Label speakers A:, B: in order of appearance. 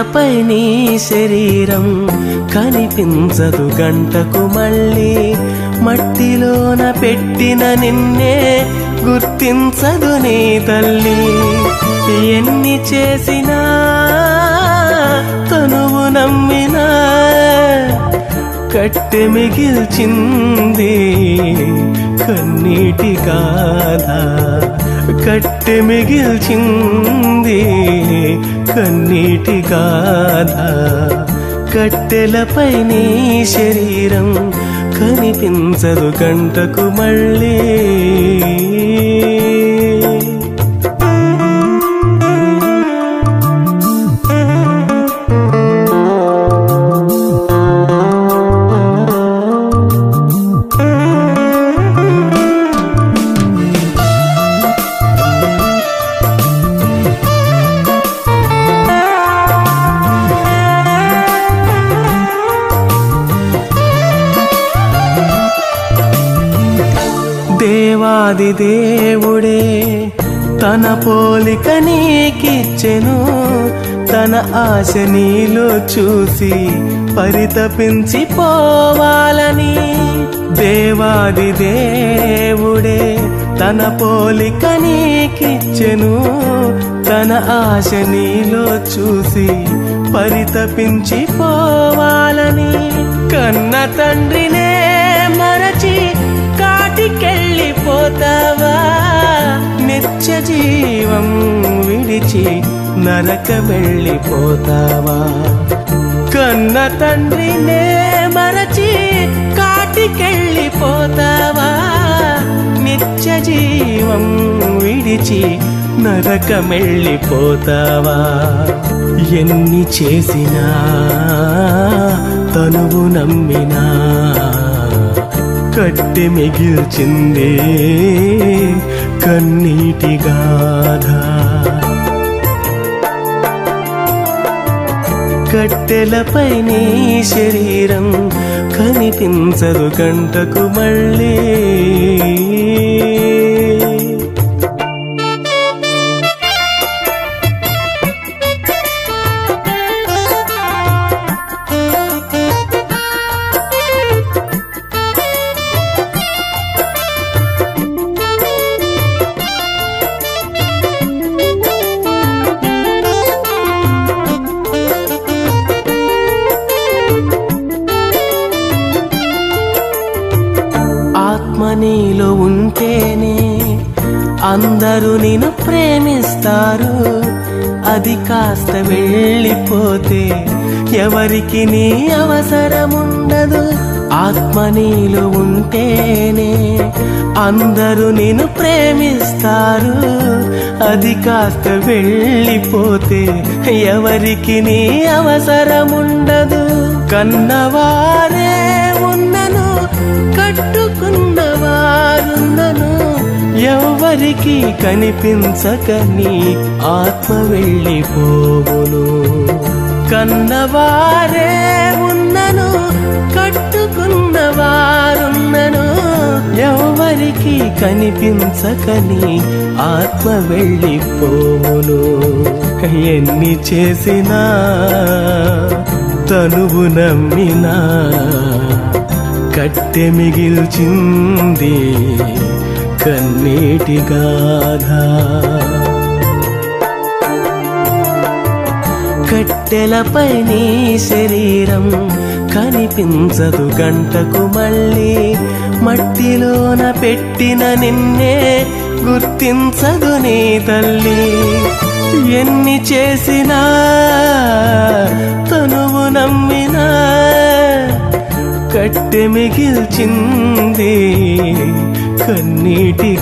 A: నేలపై నీ శరీరం కనిపించదు. గంటకు మళ్ళీ మట్టిలోన పెట్టిన నిన్నే గుర్తించదు నీ తల్లి. ఎన్ని చేసినా తనువు నమ్మినా కట్టె మిగిల్చింది కన్నీటి కాదా కట్టె మిగిల్చింది కన్నీటి గాథ. కట్టెలపై నీ శరీరం కనిపించదు గంటకు మళ్ళీ. దేవాది దేవుడే తన పోలిక నీకిచ్చెను. తన ఆశ నీలో చూసి పరితపించి పోవాలని దేవాది దేవుడే తన పోలిక నీకిచ్చెను. తన ఆశ నీలో చూసి పరితపించిపోవాలని కన్న తండ్రినే నిత్య జీవం విడిచి నరక వెళ్ళిపోతావా? కన్న తండ్రినే మరచి కాటికెళ్ళిపోతావా? నిత్య జీవం విడిచి నరకమెళ్ళిపోతావా ఎన్ని చేసినా తనువు నమ్మినా కట్టి మిగిల్చిందే కన్నీటి గాథ. కట్టెలపైనే శరీరం కనిపించదు గంటకు మళ్ళీ. ఆత్మ నీలో ఉంటేనే అందరూ నేను ప్రేమిస్తారు. అది కాస్త వెళ్ళిపోతే ఎవరికి నీ అవసరముండదు. ఆత్మ నీలో ఉంటేనే అందరూ నేను ప్రేమిస్తారు. అది కాస్త వెళ్ళిపోతే ఎవరికి నీ అవసరముండదు. కన్నవారు ఎవరికి కనిపించక నీ ఆత్మ వెళ్ళిపోవును. కన్నవారే ఉన్నను కట్టుకున్నవారున్నను. ఎవరికి కనిపించక నీ ఆత్మ వెళ్ళిపోవును. ఎన్ని చేసినా తనువు నమ్మినా కట్టె మిగిల్చింది కన్నీటి గాథ కట్టెలపై నీ శరీరం కనిపించదు గంటకు మళ్ళీ. మట్టిలోన పెట్టిన నిన్నే గుర్తించదు నీ తల్లి. ఎన్ని చేసినా తనువు నమ్మినా కట్టె మిగిల్చింది. కన్నీటి